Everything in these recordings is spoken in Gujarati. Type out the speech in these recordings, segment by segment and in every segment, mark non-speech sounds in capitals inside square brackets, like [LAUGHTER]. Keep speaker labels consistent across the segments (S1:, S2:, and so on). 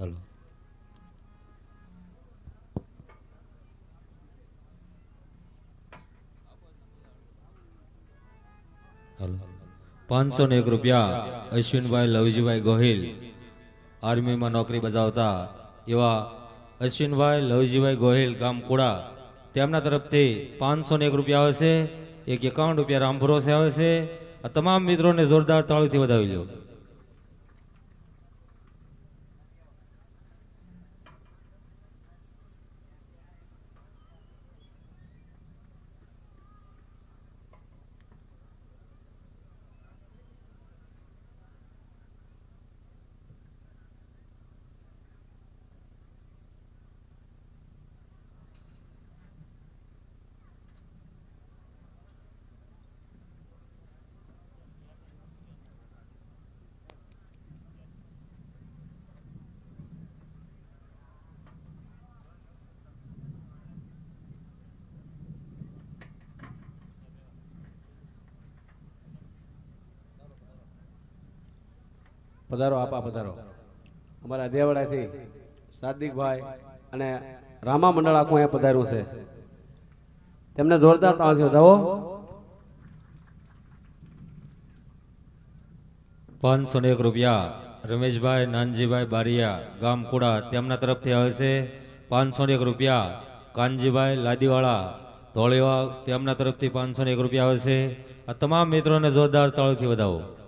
S1: હલો પાંચસો ને એક રૂપિયા, અશ્વિનભાઈ, લવજીભાઈ ગોહિલ. આર્મીમાં નોકરી બજાવતા એવા અશ્વિનભાઈ, લવજીભાઈ ગોહિલ, ગામ કુડા. તેમના તરફથી પાંચસો ને એક રૂપિયા આવે છે, એક એકાવન રૂપિયા રામભરોસે આવે છે. આ તમામ મિત્રોને જોરદાર તાળીથી વધાવી લો
S2: પધારો, આપા પધારો. અમારા દેવડાથી સાદિકભાઈ અને રામા મંડળ આખું અહીંયા પધાર્યું છે. તેમને જોરદાર તાળથી વધાવો
S1: પાંચસો ને એક રૂપિયા. રમેશભાઈ, નાનજીભાઈ બારિયા, ગામ કુડા તેમના તરફથી આવે છે. પાંચસો એક રૂપિયા. કાનજીભાઈ લાદીવાળા ધોળીવા તેમના તરફથી પાંચસો એક રૂપિયા આવે છે. આ તમામ મિત્રોને જોરદાર તાળથી વધાવો.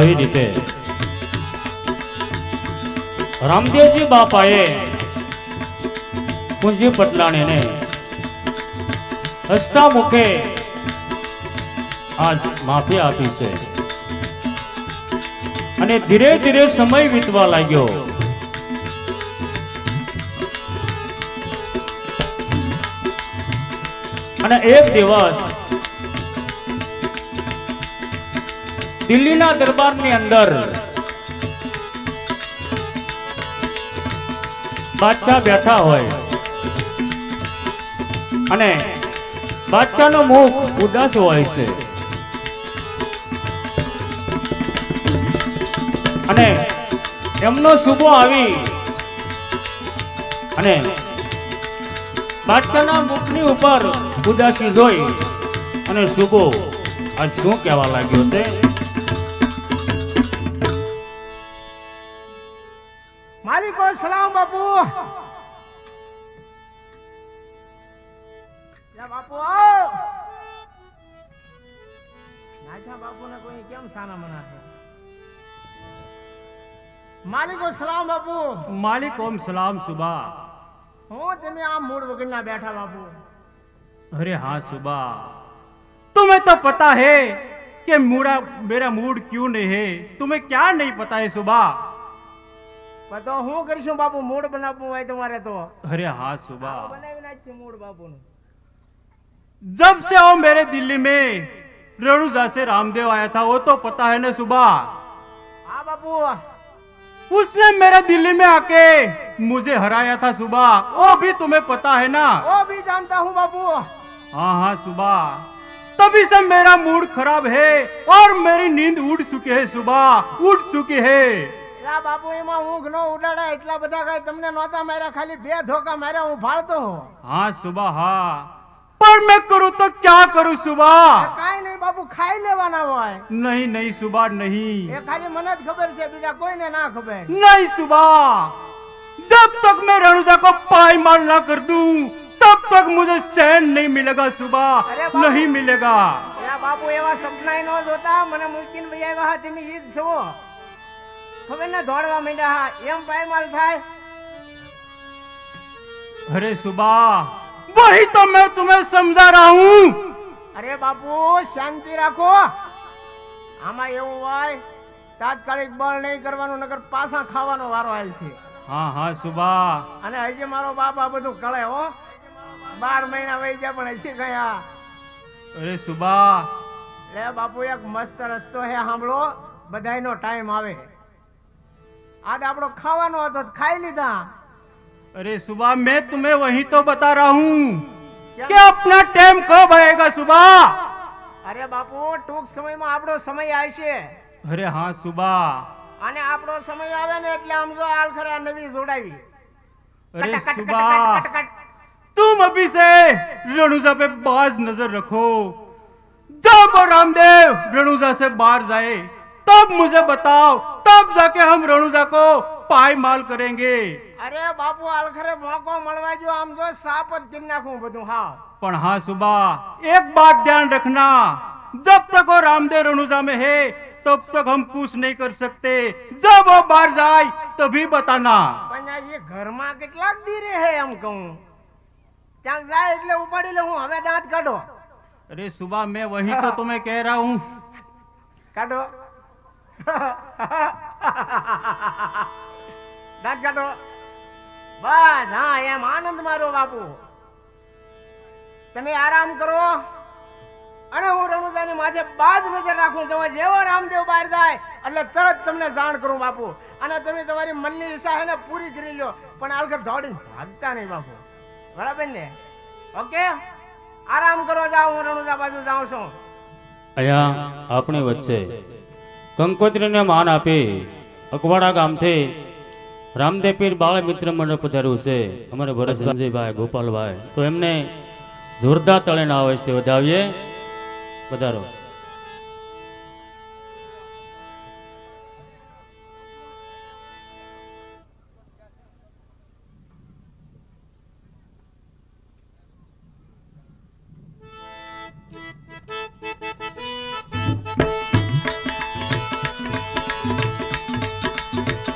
S3: આવી રીતે. રામદેવજી બાપાએ કુંજી પટલાણીને હસતા મુખે આજ માફી આપી છે. અને ધીરે ધીરે સમય વીતવા લાગ્યો. અને એક દિવસ દિલ્હીના દરબારની અંદર બાદશાહ બેઠા હોય. અને બાદશાહનું મુખ ઉદાસ હોય છે. અને એમનો શુભો આવી. અને બાદશાહના મુખની ઉપર ઉદાસી જોઈ. અને શુભો આજ શું કહેવા લાગ્યો છે?
S4: માલિક કો સલામ બાપુ યા બાપુ આવો નાથા બાપુ ને કોઈ કેમ સાના મના છે માલિક કો સલામ બાપુ
S3: मालिक ओम सलाम सुबह
S4: હું તમે આ મૂળ વગરના બેઠા બાપુ
S3: अरे हाँ सुबह तुम्हें तो पता है कि मूड़ा मेरा मूड क्यों नहीं है तुम्हें क्या नहीं पता है सुबह
S4: પણ તો હું કરીશું બાપુ મૂળ બનાવવું હોય તમારે તો
S3: अरे हाँ सुबह
S4: બનાવી નાખશું મૂળ બાપુનું
S3: जब से वो मेरे दिल्ली में रेणुजा से रामदेव आया था वो तो पता है ना सुबह
S4: હા બાપુ
S3: उसने मेरे दिल्ली में आके मुझे हराया था सुबह वो भी तुम्हें पता है ना
S4: वो भी जानता हूँ बापू
S3: हाँ हाँ सुबह तभी से मेरा मूड खराब है और मेरी नींद उड़ चुकी है सुबह उड़ चुकी है
S4: લા બાપુ એમાં ઊંઘ નો ઉડાડે એટલા બધા કઈ તમને નહોતા માર્યા ખાલી બે ધોકા માર્યા હું ભાળતો હું
S3: हाँ सुबह हाँ पर मैं करूँ तो क्या करूँ सुबह
S4: કાઈ નહીં બાપુ ખાઈ લેવાના હોય
S3: नहीं नहीं सुबह नहीं
S4: એ ખાલી મને જ ખબર છે બીજા કોઈને ના ખબર
S3: नहीं सुबह जब तक मैं रेणुजा को पाईमाल ना कर दूं तब तक मुझे चैन नहीं मिलेगा सुबह
S4: अरे बाबू।
S3: नहीं मिलेगा
S4: એ અરે બાપુ એવા સપનાય ન જોતા મને મૂકીને ભાઈ આવ્યા હા ને દોડવા માંડ્યા હા એમ પાયમાલ થાય.
S5: અરે સુબા ભાઈ તો મેં તમે સમજા રહા હું.
S4: અરે બાપુ શાંતિ રાખો. આમાં એવું હોય તાત્કાલિક બળ નહીં કરવાનું નગર પાછા ખાવાનો વારો આવેલ છે.
S5: હા હા સુબા.
S4: અને હજી મારો બાપ આ બધું કળે હો. બાર મહિના વહી ગયા પણ હજી ગયા
S5: અરે સુભા
S4: લે બાપુ એક મસ્ત રસ્તો હે સાંભળો. બધાયનો ટાઈમ આવે. આજ આપણો ખાવાનો હતો તો ખાઈ લીધા
S5: अरे सुबह मैं तुम्हें वही तो बता रहा हूँ
S4: क्या?
S5: कि अपना टाइम कब आएगा सुबह
S4: અરે બાપુ ટૂંક સમયમાં આપણો સમય આવશે
S5: अरे हाँ सुबह
S4: અને આપણો સમય આવે ને એટલે આમ જો હાલ ખરા નવી જોડાવી
S5: अरे
S4: કટ, કટ, કટ,
S5: सुबह
S4: કટ, કટ, કટ.
S5: तुम अभी से रणुजा पे बाज नजर रखो जब रामदेव रणुजा से बाहर जाए तब मुझे बताओ तब जाके हम रणुजा को पायमाल करेंगे
S4: અરે બાપુ હાલ ખરે મોકો મળવા જો આમ જો સાપ જ કરી નાખું બધું હા
S5: पर हाँ सुबह एक बात ध्यान रखना जब तक वो रामदेव रणुजा में है तब तक हम कुछ नहीं कर सकते जब वो बाहर जाए तभी बताना
S4: પણ આ એ ઘરમાં કેટલાક દી રહે એમ કહું ક્યાંક જાય એટલે ઉપાડી લઉં હવે દાંત કાઢો
S5: अरे सुबह मैं वही तो तुम्हें कह रहा हूँ
S4: કાઢો એમ આનંદ મારો બાપુ. તમે આરામ કરો. અને હું રણુદાની માથે બાજ નજર રાખું. તમે જેવો રામદેવ બહાર જાય, એટલે તરત તમને જાણ કરું બાપુ. અને તમે તમારી મનની ઈચ્છા છે ને પૂરી કરી લો પણ આલગર દોડીને ભાગતા નહીં બાપુ. બરાબર ને? ઓકે? આરામ કરો, જાઓ. હું રણુદા બાજુ જાઉં છું.
S6: અહીંયા આપણી વચ્ચે કંકોત્રીને માન આપી અકવાડા ગામથી રામદેવ પીર બાળ મિત્ર મંડળ પધાર્યું છે. અમારે ભરત સંજયભાઈ, ગોપાલભાઈ, તો એમને જોરદાર તળેના અવાજથી વધાવીએ. વધારો.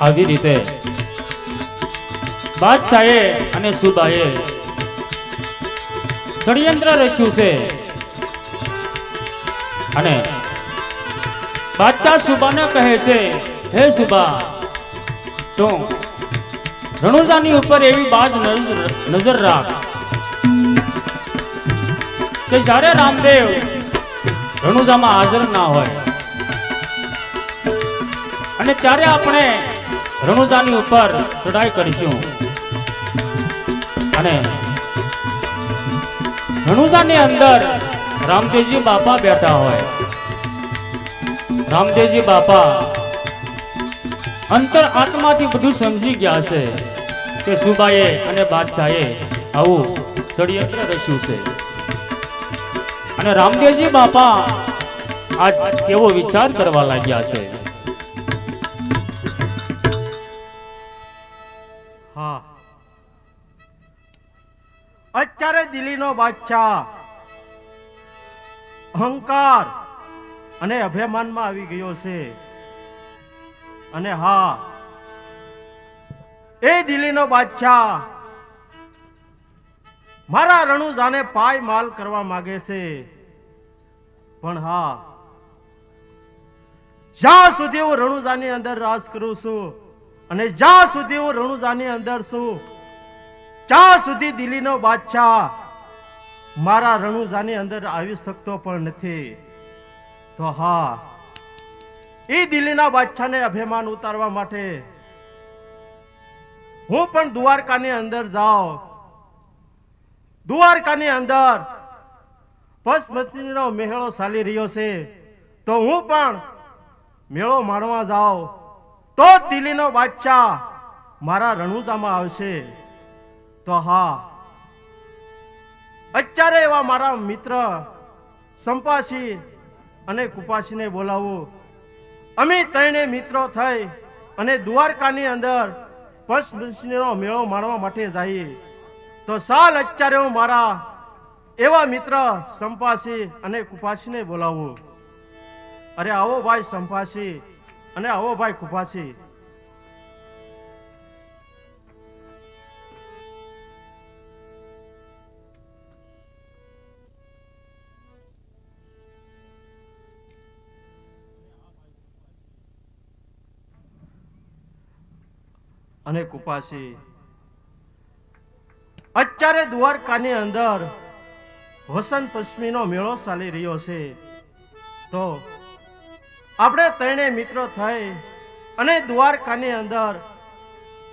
S6: આવી રીતે. બાદશાહે અને સુબાએ ષડયંત્ર રચ્યું છે. અને બાદશાહ સુબાને કહે છે, હે સુબા, તો રણુજાની ઉપર એવી બાજ નજર રાખ કે જ્યારે રામદેવ રણુજામાં હાજર ના હોય. અને ત્યારે આપણે રણુજાની ઉપર ચઢાઈ કરીશું. અને રણુજાની અંદર રામદેવજી બાપા બેઠા હોય. રામદેવજી બાપા અંતર આત્માથી બધું સમજી ગયા છે કે સુબાએ અને બાદશાહે આવું ષડયંત્ર રચ્યું છે. અને રામદેવજી બાપા આ કેવો વિચાર કરવા લાગ્યા છે.
S5: અત્યારે દિલ્હીનો બાદશાહ, અહંકાર અને અભિમાનમાં આવી ગયો છે. અને હા, એ દિલ્હીનો બાદશાહ મારા રણુજાને પાય માલ કરવા માંગે છે. પણ હા, જ્યાં સુધી હું રણુજાની અંદર રાજ કરું છું અને જ્યાં સુધી હું રણુજાની અંદર છું, ત્યાં સુધી દિલ્હીનો બાદશાહ મારા રણુજાની અંદર આવી શકતો પણ નથી. તો હા એ દિલ્હીના બાદશાહને અભિમાન ઉતારવા માટે હું પણ દ્વારકાની અંદર જાઉં. દ્વારકાની અંદર પચમતીનો મેળો ચાલી રહ્યો છે. તો હું પણ મેળો માણવા જાઉં. તો દિલ્હીનો બાદશાહ મારા રણુજામાં આવશે. તો હા, અત્યારે એવા મારા મિત્ર સંપાસી અને કુપાસીને બોલાવો. અમે ત્રણે મિત્રો થઈ અને દ્વારકાની અંદર પંચમંશીનો મેળો માણવા માટે જઈએ. તો સાલ અત્યારે હું મારા એવા મિત્ર સંપાસી અને કુપાસીને બોલાવું. અરે આવો ભાઈ સંપાસી. અને આવો ભાઈ કુપાસી અને કુપાસી અત્યારે દ્વારકાની અંદર વસંત પંચમીનો મેળો ચાલી રહ્યો છે. તો આપણે ત્રણે મિત્રો થઈ અને દ્વારકાની અંદર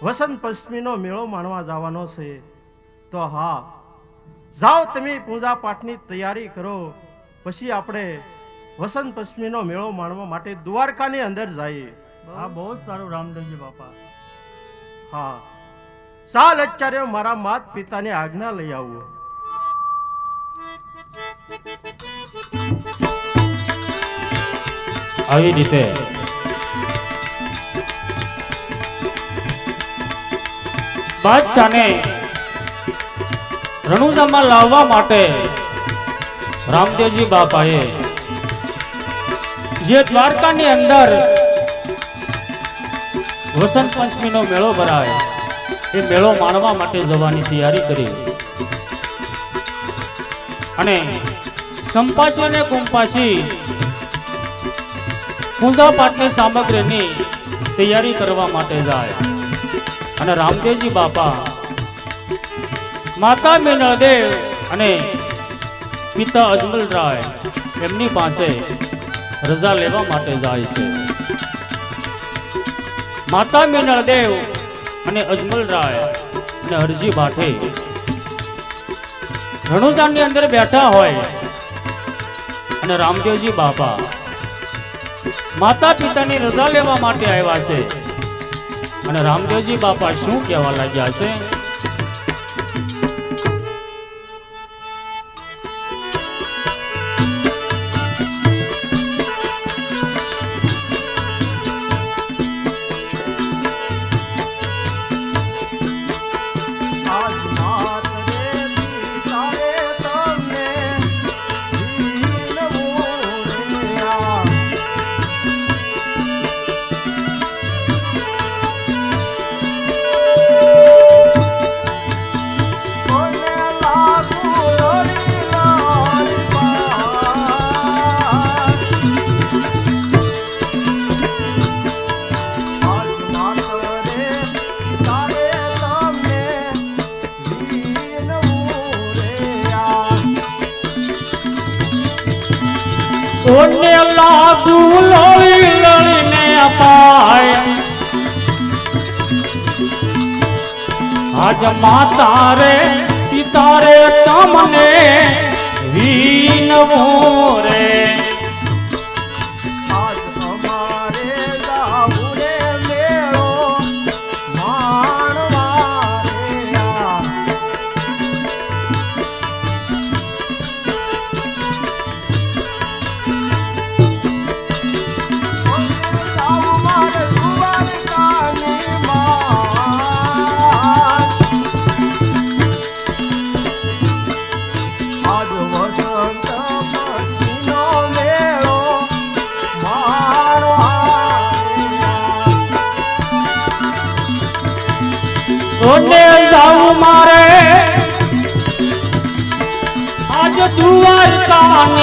S5: વસંત પંચમીનો મેળો માણવા જવાનો છે. તો હા જાઓ તમે પૂજા પાઠની તૈયારી કરો. પછી આપણે વસંત પંચમીનો મેળો માણવા માટે દ્વારકાની અંદર જઈએ.
S6: હા બહુ જ સારું રામદેવજી બાપા.
S5: હા. ચાલ અત્યારે મારા માત પિતાની આજ્ઞા લઈ આવું.
S6: આવી રીતે બાદશાહને રણુજામાં લાવવા માટે રામદેવજી બાપાએ જે દ્વારકાની અંદર વસંત પંચમીનો મેળો ભરાય એ મેળો માણવા માટે જવાની તૈયારી કરી અને સંપાસી અને કુંપાસી પૂજા પાઠની સામગ્રીની તૈયારી કરવા માટે જાય. અને રામદેવજી બાપા, માતા મિનળદેવ અને પિતા અજમલ એમની પાસે રજા લેવા માટે જાય છે. માતા મિનળદેવ અને અજમલ રાય અને હરજી ભાઠે રણુજાનની અંદર બેઠા હોય અને રામદેવજી બાપા માતા પિતાની રજા લેવા માટે આવ્યા છે. અને રામદેવજી બાપા શું કહેવા લાગ્યા છે?
S5: કોને લાગુ
S6: લળી લળીને અપાય. આજ માતા રે પિતા રે તમને વીન રે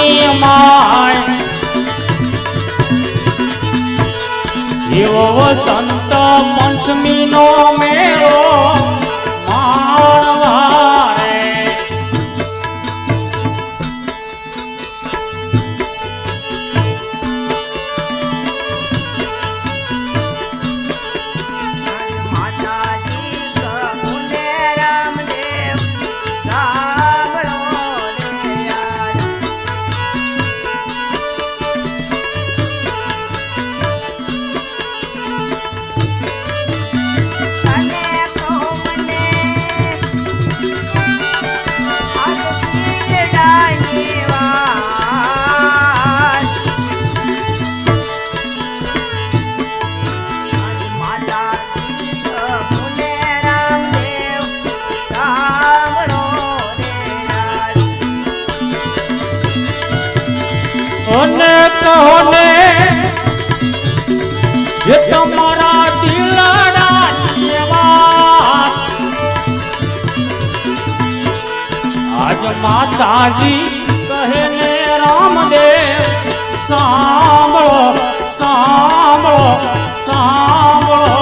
S5: દ્વારકાની
S6: માય એવો વસંત પંચમીનો મેળો
S4: હોને એ તમારા દિલડા જેવા આજ માતાજી કહે રામદેવ,
S6: સાંભળો સાંભળો સાંભળો.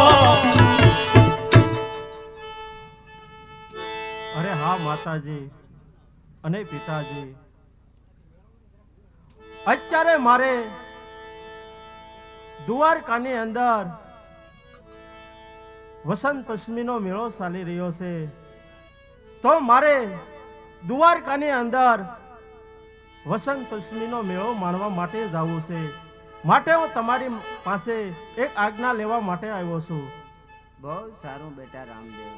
S5: અરે હા, માતાજી અને પિતાજી. અત્યારે મારે દ્વારકાની અંદર વસંત પંચમીનો મેળો ચાલી રહ્યો છે. તો મારે દ્વારકાની અંદર વસંત પંચમીનો મેળો માણવા માટે જવું છે. માટે હું તમારી પાસે એક આજ્ઞા લેવા માટે આવ્યો છું.
S7: બહુ સારું બેટા રામદેવ.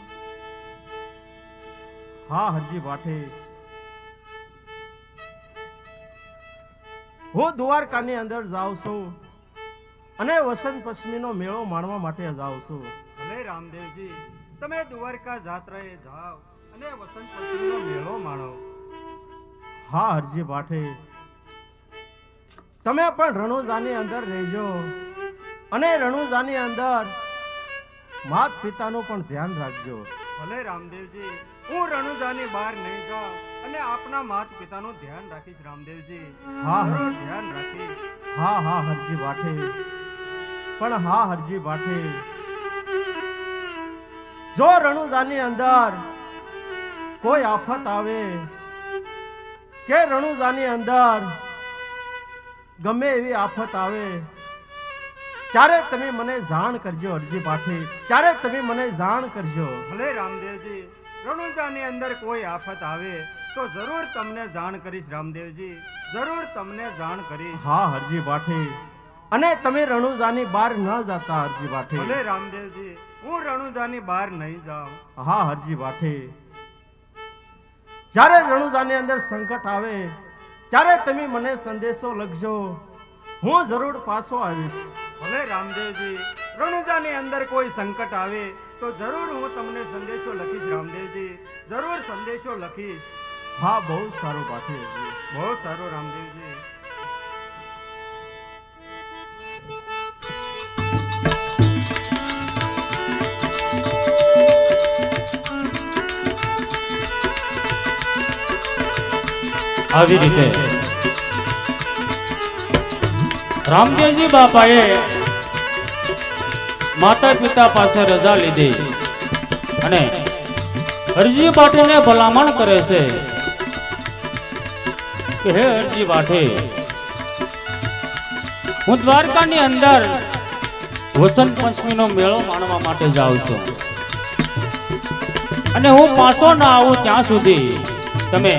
S5: હા હરજી ભાઠે હું દ્વારકાની અંદર જાઉં છું અને વસંત પંચમીનો મેળો માણવા માટે જાઉં છું.
S8: ભલે રામદેવજી તમે દ્વારકા જાત્રાએ જાઓ અને વસંત પંચમીનો મેળો માણો.
S5: હા હરજી ભાઠે તમે પણ રણુજાની અંદર રહેજો અને રણુજાની અંદર માત પિતાનું પણ ધ્યાન રાખજો.
S8: ભલે રામદેવજી હું રણુજાની બહાર નહીં જાઉં અને આપના માત પિતાનું ધ્યાન રાખીશ રામદેવજી.
S5: હા હા.
S8: ધ્યાન રાખીશ.
S5: હા હા હરજી વાઠે પણ હા હરજી વાઠે જો રણુજાની અંદર કોઈ આફત આવે કે રણુજાની અંદર ગમે એવી આફત આવે ત્યારે તમે મને જાણ કરજો અરજી ભાઠે ત્યારે તમે મને જાણ કરજો.
S8: ભલે રામદેવજી રણુજાની અંદર કોઈ આફત આવે તો જરૂર તમને જાણ કરીશ રામદેવજી જરૂર તમને જાણ કરીશ.
S5: હા હરજી પાઠે. અને તમે રણુજાની બહાર ન જતા હરજી પાઠે.
S8: ભલે રામદેવજી હું રણુજાની બહાર નહીં જાઉં.
S5: હા હરજી પાઠે. જ્યારે રણુજાની અંદર સંકટ આવે ત્યારે તમે મને સંદેશો લખજો. હું જરૂર પાછો આવીશ.
S8: ભલે રામદેવજી રણુજાની અંદર કોઈ સંકટ આવે તો જરૂર હું તમને સંદેશો લખીશ રામદેવજી. જરૂર સંદેશો લખીશ.
S5: હા બહુ સારું ભાઠે
S8: બહુ સારું રામદેવજી.
S6: આવી રીતે રામદેવજી બાપાએ માતા પિતા પાસે રજા લીધી અને હરજી પાઠીને ભલામણ કરે છે કે હે હરજી બાઠે હું દ્વારકાની અંદર વસંત પંચમીનો મેળો માણવા માટે જાઉં છું. અને હું પાછો ના આવું ત્યાં સુધી તમે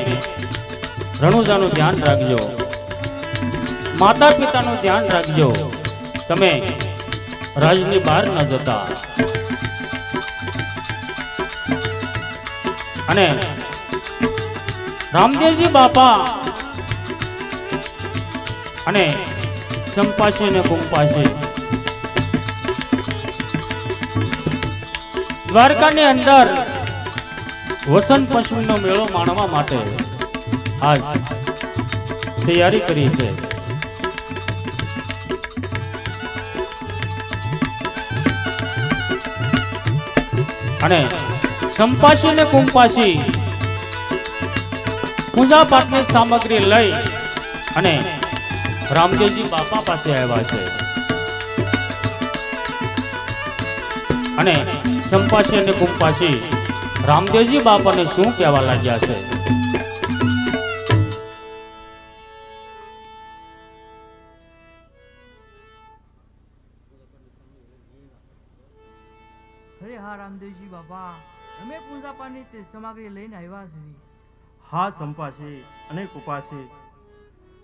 S6: રણુજાનું ધ્યાન રાખજો. માતા પિતાનું ધ્યાન રાખજો. તમે રાજની બહાર ન જતા. અને રામદેવજી બાપા અને સંપાશે ને કુંપાશે દ્વારકાની અંદર વસંત પંચમીનો મેળો માણવા માટે આજ તૈયારી કરી છે. અને સંપાસી ને કુંપાસી પૂજા પાઠની સામગ્રી લઈ અને રામદેવજી બાપા પાસે આવ્યા છે. અને સંપાસી અને કુંપાસી રામદેવજી બાપાને શું કહેવા લાગ્યા છે?
S9: અરે હા રામદેવજી બાપા અમે પૂજા પાઠની તે સામગ્રી લઈને આવ્યા છીએ.
S5: હા સંપાસી અને કુપાસી.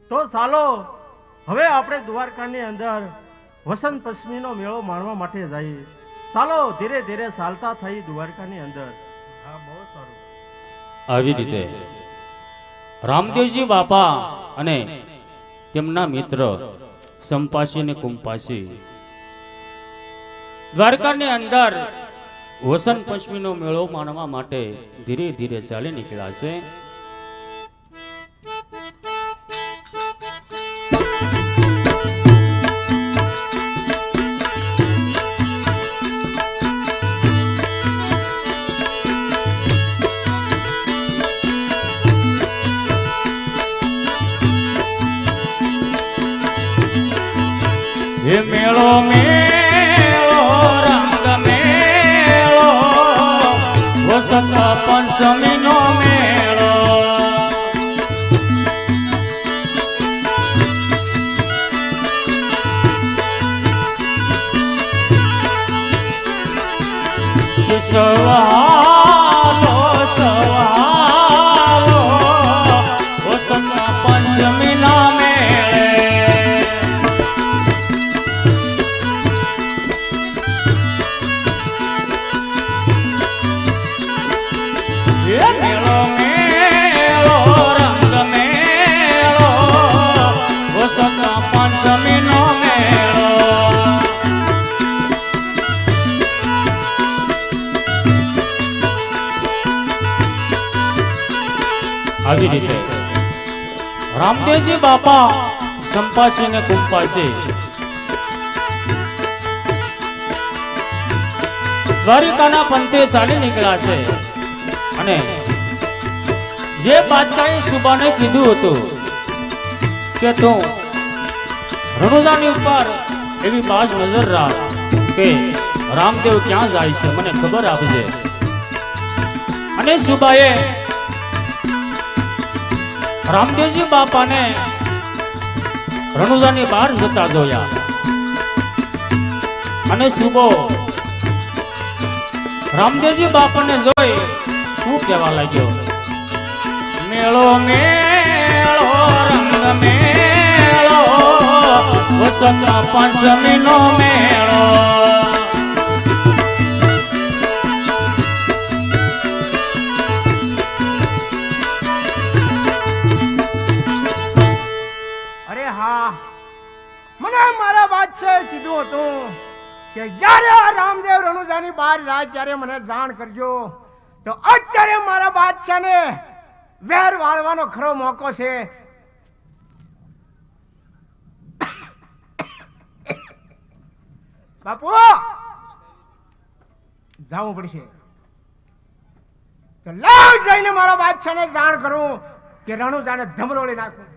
S5: તો ચાલો હવે આપણે દ્વારકાની અંદર વસંત પંચમીનો મેળો માણવા માટે જઈએ. ચાલો ધીરે ધીરે ચાલતા થઈ દ્વારકાની અંદર.
S8: હા બહુ સારું.
S6: આવી રીતે રામદેવજી બાપા અને તેમના મિત્ર સંપાસી અને કુંપાસી દ્વારકાની અંદર વસંત પંચમીનો મેળો માણવા માટે ધીરે ધીરે ચાલી નીકળ્યા છે. પંચમી રામદેવજી બાપા? સંપાશે ને કુંપાશે. દ્વારિકાના પંથે ચાલી નીકળાશે. અને જે બાદશાહે સુબાને કીધું હતું કે તું રણુદાની ઉપર એવી બાજ નજર રાખ કે રામદેવ ક્યાં જાય છે, મને ખબર આપજે. અને સુબાએ રામદેવજી બાપાને રણુદાની બહાર જતા જોયા. અને સુબો, રામદેવજી બાપાને જોઈ શું કહેવા લાગ્યો? મેળો મેળો, રંગ, મેળો, વસંત પંચમી નો મેળો.
S4: ત્યારે મને જાણ કરજો. તો અત્યારે મારા બાદશાહને વેર વાળવાનો ખરો મોકો છે. [COUGHS] બાપુ! જવું પડશે. તો લાવ જઈને મારા બાદશાહને જાણ કરું કે રણુજાને ધમરોળી નાખું.